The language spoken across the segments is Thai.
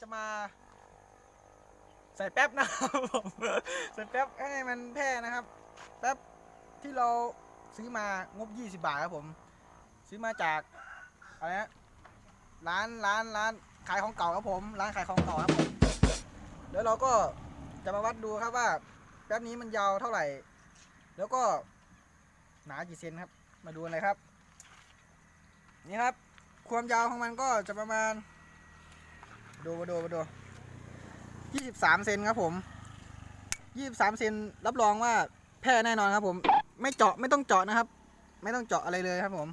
จะมา ใส่แป๊บนะครับผมใส่แป๊บให้มันแพร่นะครับ แป๊บที่เราซื้อมางบ 20 บาทครับผม ซื้อมาจากอะไรนะร้านร้านร้านขายของเก่าครับผม ร้านขายของเก่าครับผมแล้วเราก็จะมาวัดดูครับว่า แป๊บนี้มันยาวเท่าไหร่ แล้วก็หนากี่เซนครับ มาดูเลยครับ นี่ครับ ความยาวของมันก็จะประมาณ ดูมาดูมาดูยี่สิบสามเซนครับผมยี่สิบสามเซนรับรองว่าแพร่แน่นอนครับผม ไม่เจาะไม่ต้องเจาะนะครับ ไม่ต้องเจาะอะไรเลยครับผม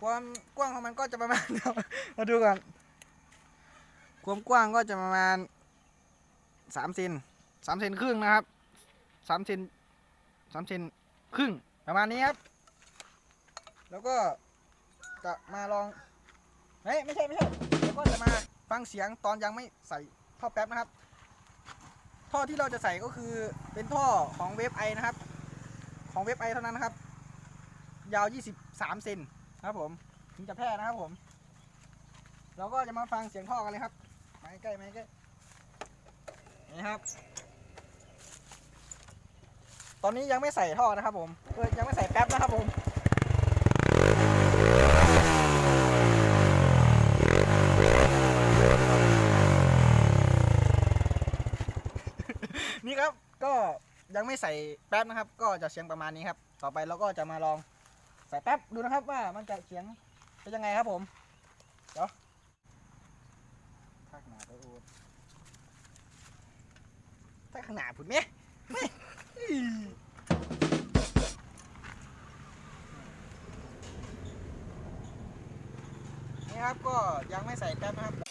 ความกว้างของมันก็จะประมาณมาดูกันความกว้างก็จะประมาณสามเซนสามเซนครึ่งนะครับสามเซนสามเซนครึ่งประมาณนี้ครับ แล้วก็จะมาลองเฮ้ยไม่ใช่ไม่ใช่เดี๋ยวก็จะมา ฟังเสียงตอนยังไม่ใส่ท่อแป๊บนะครับ ท่อที่เราจะใส่ก็คือเป็นท่อของเวฟไอนะครับ ของเวฟไอเท่านั้นนะครับ ยาว 23เซนครับผมถึงจะแพร่นะครับผม เราก็จะมาฟังเสียงท่อกันเลยครับมาใกล้มาใกล้นี่ครับ ตอนนี้ยังไม่ใส่ท่อนะครับผมเออยังไม่ใส่แป๊บนะครับผม นี่ครับก็ยังไม่ใส่แป๊บนะครับ ก็จะเสียงประมาณนี้ครับ ต่อไปเราก็จะมาลองใส่แป๊บดูนะครับว่ามันจะเสียงเป็นยังไงครับผมเดี๋ยวทักหนาไปอูดทักข้างหนาผุดเมียนี่ครับก็ยังไม่ใส่แป๊บนะครับ